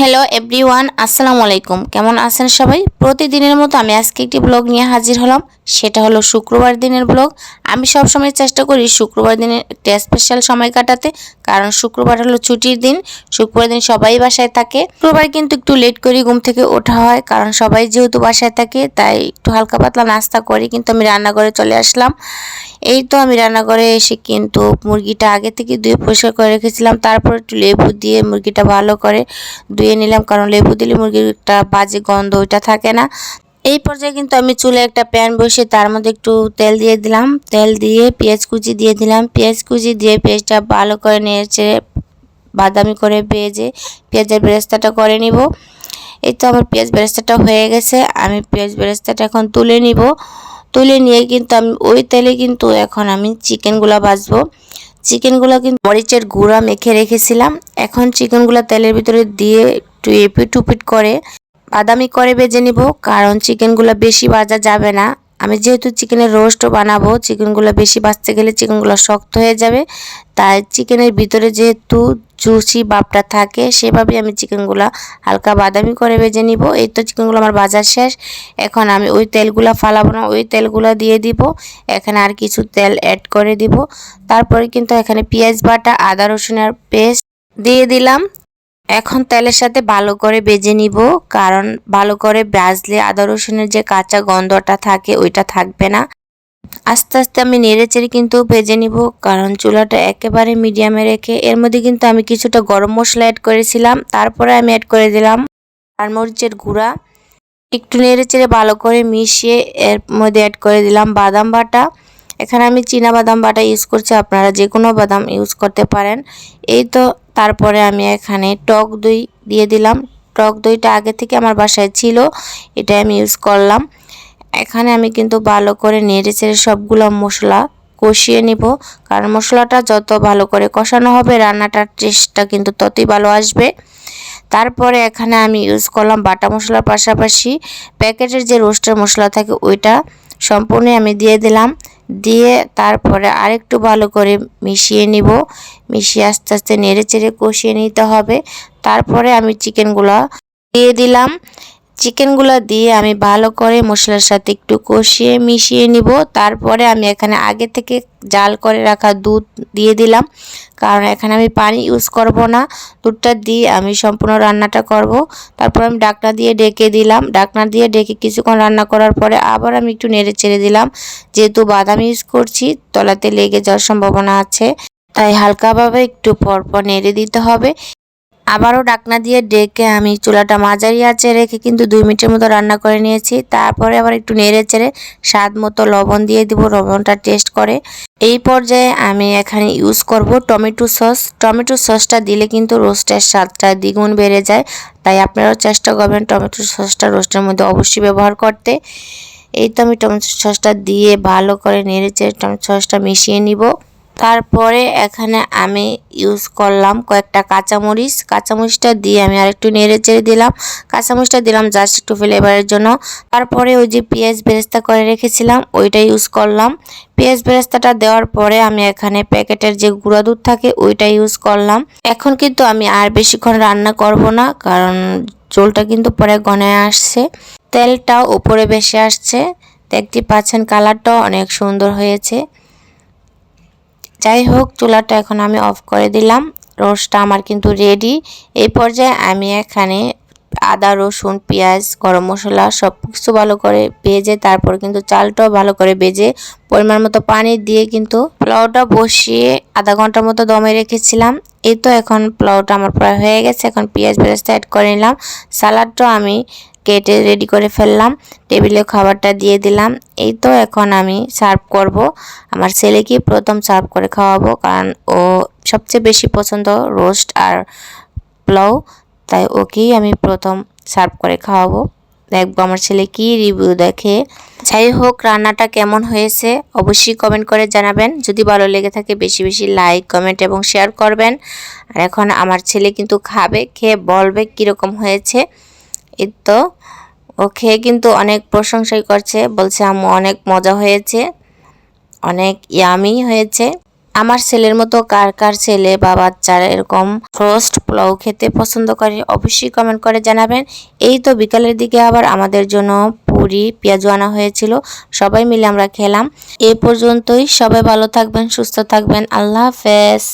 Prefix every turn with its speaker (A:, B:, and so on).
A: Hello everyone আসসালামু আলাইকুম। কেমন আছেন সবাই? প্রতিদিনের মতো আমি আজকে একটি ব্লগ নিয়ে হাজির হলাম। সেটা হলো শুক্রবার দিনের ব্লগ আমি সব সময় চেষ্টা করি শুক্রবার দিনে একটা স্পেশাল সময় কাটাতে, কারণ শুক্রবার হলো ছুটির দিন। শুক্রবার দিন সবাই বাসায় থাকে। শুক্রবার কিন্তু একটু লেট করে ঘুম থেকে ওঠা হয়, কারণ সবাই যেহেতু বাসায় থাকে, তাই একটু হালকা পাতলা নাস্তা করি, কিন্তু আমি রান্নাঘরে চলে আসলাম। এই তো আমি রান্নাঘরে এসে কিন্তু মুরগিটা আগে থেকে ধুয়ে পরিষ্কার করে রেখেছিলাম। তারপর একটু লেবু দিয়ে মুরগিটা ভালো করে ধুয়ে নিলাম, কারণ লেবু দিলে মুরগির একটা বাজে গন্ধ, ওইটা থাকে না। এই পর্যায়ে কিন্তু আমি চুলে একটা প্যান বসিয়ে তার মধ্যে একটু তেল দিয়ে দিলাম। তেল দিয়ে পেঁয়াজ কুচি দিয়ে দিলাম। পেঁয়াজ কুচি দিয়ে পেঁয়াজটা ভালো করে নিয়েছে বাদামি করে ভেজে পেঁয়াজের বেরেস্তাটা করে নিব। এই তো আমার পেঁয়াজ বেরেস্তাটা হয়ে গেছে। আমি পেঁয়াজ বেরেস্তাটা এখন তুলে নিব। তুলে নিয়ে কিন্তু আমি, ওই তেলে কিন্তু এখন আমি চিকেনগুলো ভাজবো। চিকেনগুলো কিন্তু মরিচের গুঁড়া মেখে রেখেছিলাম। এখন চিকেনগুলো তেলের ভিতরে দিয়ে একটু এপিট উপিট করে বাদামি করে বেজে নিব, কারণ চিকেনগুলো বেশি বাজা যাবে না। আমি যেহেতু চিকেনের রোস্টও বানাবো, চিকেনগুলো বেশি বাঁচতে গেলে চিকেনগুলো শক্ত হয়ে যাবে। তাই চিকেনের ভিতরে যেহেতু জুসি বাপটা থাকে সেভাবে আমি চিকেনগুলো হালকা বাদামি করে ভেজে নিব। এই তো চিকেনগুলো আমার বাজার শেষ। এখন আমি ওই তেলগুলো ফালাবো না, ওই তেলগুলো দিয়ে দিব। এখানে আর কিছু তেল অ্যাড করে দিব। তারপরে কিন্তু এখানে পেঁয়াজ বাটা, আদা রসুনের পেস্ট দিয়ে দিলাম। এখন তেলের সাথে ভালো করে বেজে নিব, কারণ ভালো করে ভাজলে আদা রসুনের যে কাঁচা গন্ধটা থাকে, ওইটা থাকবে না। আস্তে আস্তে আমি নেড়ে চেড়ে কিন্তু ভেজে নিব, কারণ চুলাটা একেবারে মিডিয়ামে রেখে এর মধ্যে কিন্তু আমি কিছুটা গরম মশলা অ্যাড করেছিলাম, তারপরে আমি অ্যাড করে দিলাম আর মরিচের গুঁড়া। একটু নেড়ে চেড়ে ভালো করে মিশিয়ে এর মধ্যে অ্যাড করে দিলাম বাদাম বাটা। এখানে আমি চীনা বাদাম বাটা ইউজ করছি, আপনারা যে কোনো বাদাম ইউজ করতে পারেন। এই তো, তারপরে আমি এখানে টক দই দিয়ে দিলাম। টক দইটা আগে থেকে আমার বাসায় ছিল, এটা আমি ইউজ করলাম। এখানে আমি কিন্তু ভালো করে নেড়ে চেড়ে সবগুলো মশলা কষিয়ে নিব। কারণ মশলাটা যত ভালো করে কষানো হবে, রান্নাটার টেস্টটা কিন্তু ততই ভালো আসবে। তারপরে এখানে আমি ইউজ করলাম বাটা মশলার পাশাপাশি প্যাকেটের যে রোস্টের মশলা থাকে ওইটা সম্পূর্ণ আমি দিয়ে দিলাম। দিয়ে তারপরে আরেকটু ভালো করে মিশিয়ে নিব। মিশিয়ে আস্তে আস্তে নেড়ে চেড়ে কষিয়ে নিতে হবে। তারপরে আমি চিকেনগুলো দিয়ে দিলাম। চিকেনগুলো দিয়ে আমি ভালো করে মশলার সাথে একটু কষিয়ে মিশিয়ে নিব। তারপরে আমি এখানে আগে থেকে জাল করে রাখা দুধ দিয়ে দিলাম। কারণ এখানে আমি পানি ইউজ করব না। দুধটা দিয়ে আমি সম্পূর্ণ রান্নাটা করব। তারপর আমি ডাকনা দিয়ে ডেকে দিলাম। ডাকনা দিয়ে ডেকে কিছুক্ষণ রান্না করার পরে আবার আমি একটু নেড়ে চেড়ে দিলাম। যেহেতু বাদাম ইউজ করছি, তলাতে লেগে যাওয়ার সম্ভাবনা আছে। তাই হালকাভাবে একটু পরপর নেড়ে দিতে হবে। আবারও ডাকনা দিয়ে ডেকে আমি চুলাটা মাঝারি আছে রেখে কিন্তু দুই মিনিটের মতো রান্না করে নিয়েছি। তারপরে আবার একটু নেড়ে চেড়ে স্বাদ মতো লবণ দিয়ে দিব, লবণটা টেস্ট করে। এই পর্যায়ে আমি এখানে ইউজ করব টমেটো সস। টমেটো সসটা দিলে কিন্তু রোস্টের স্বাদটা দ্বিগুণ বেড়ে যায়। তাই আপনারাও চেষ্টা করবেন টমেটো সসটা রোস্টের মধ্যে অবশ্যই ব্যবহার করতে। এই তো আমি টমেটো সসটা দিয়ে ভালো করে নেড়ে চেড়ে টমেটো সসটা মিশিয়ে নিব। তারপরে এখানে আমি ইউজ করলাম কয়েকটা কাঁচামরিচ। কাঁচামরিচটা দিয়ে আমি আরেকটু নেড়ে চেড়ে দিলাম। কাঁচামরিচটা দিলাম জাস্ট একটু ফ্লেভারের জন্য। তারপরে ওই যে পেঁয়াজ বেরেস্তা করে রেখেছিলাম, ওইটা ইউজ করলাম। পেঁয়াজ বেরেস্তাটা দেওয়ার পরে আমি এখানে প্যাকেটের যে গুঁড়া দুধ থাকে, ওইটা ইউজ করলাম। এখন কিন্তু আমি আর বেশিক্ষণ রান্না করব না, কারণ চোলটা কিন্তু পরে গনে আসছে। তেলটাও উপরে বেশি আসছে। দেখতে পাচ্ছেন কালারটাও অনেক সুন্দর হয়েছে। যাই হোক চুলাটা এখন আমি অফ করে দিলাম। রোস্টটা আমার কিন্তু রেডি এই পর্যায়ে আমি এখানে আদা, রসুন, পেঁয়াজ, গরম মশলা সব কিছু ভালো করে ভেজে, তারপর কিন্তু চালটাও ভালো করে ভেজে পরিমাণ মতো পানি দিয়ে কিন্তু পোলাওটা বসিয়ে আধা ঘণ্টার মতো দমে রেখেছিলাম। এই তো এখন পোলাওটা আমার প্রায় হয়ে গেছে। এখন পেঁয়াজ বেরেস্তা অ্যাড করে নিলাম। সালাডটাও আমি কেটে রেডি করে ফেললাম। টেবিলে খাবারটা দিয়ে দিলাম। এই তো এখন আমি সার্ভ করব। আমার ছেলেকে প্রথম সার্ভ করে খাওয়াবো কারণ ও সবচেয়ে বেশি পছন্দ রোস্ট আর পোলাও। তাই ওকেই আমি প্রথম সার্ভ করে খাওয়াবো। দেখব আমার ছেলে কি রিভিউ দেখে। যাই হোক, রান্নাটা কেমন হয়েছে অবশ্যই কমেন্ট করে জানাবেন। যদি ভালো লেগে থাকে বেশি বেশি লাইক কমেন্ট এবং শেয়ার করবেন। আর এখন আমার ছেলে কিন্তু খাবে, খেয়ে বলবে কীরকম হয়েছে। এই তো? ও খেয়ে কিন্তু অনেক প্রশংসাই করছে, বলছে আম্মু অনেক মজা হয়েছে, অনেক ইয়ামি হয়েছে। আমার ছেলের মতো কার কার ছেলে বা বাচ্চারা এরকম রোস্ট পোলাও খেতে পছন্দ করে, অবশ্যই কমেন্ট করে জানাবেন। এই তো বিকালের দিকে আবার আমাদের জন্য পুরি পেঁয়াজু আনা হয়েছিল, সবাই মিলে আমরা খেলাম। এ পর্যন্তই, সবাই ভালো থাকবেন, সুস্থ থাকবেন, আল্লাহ হাফেজ।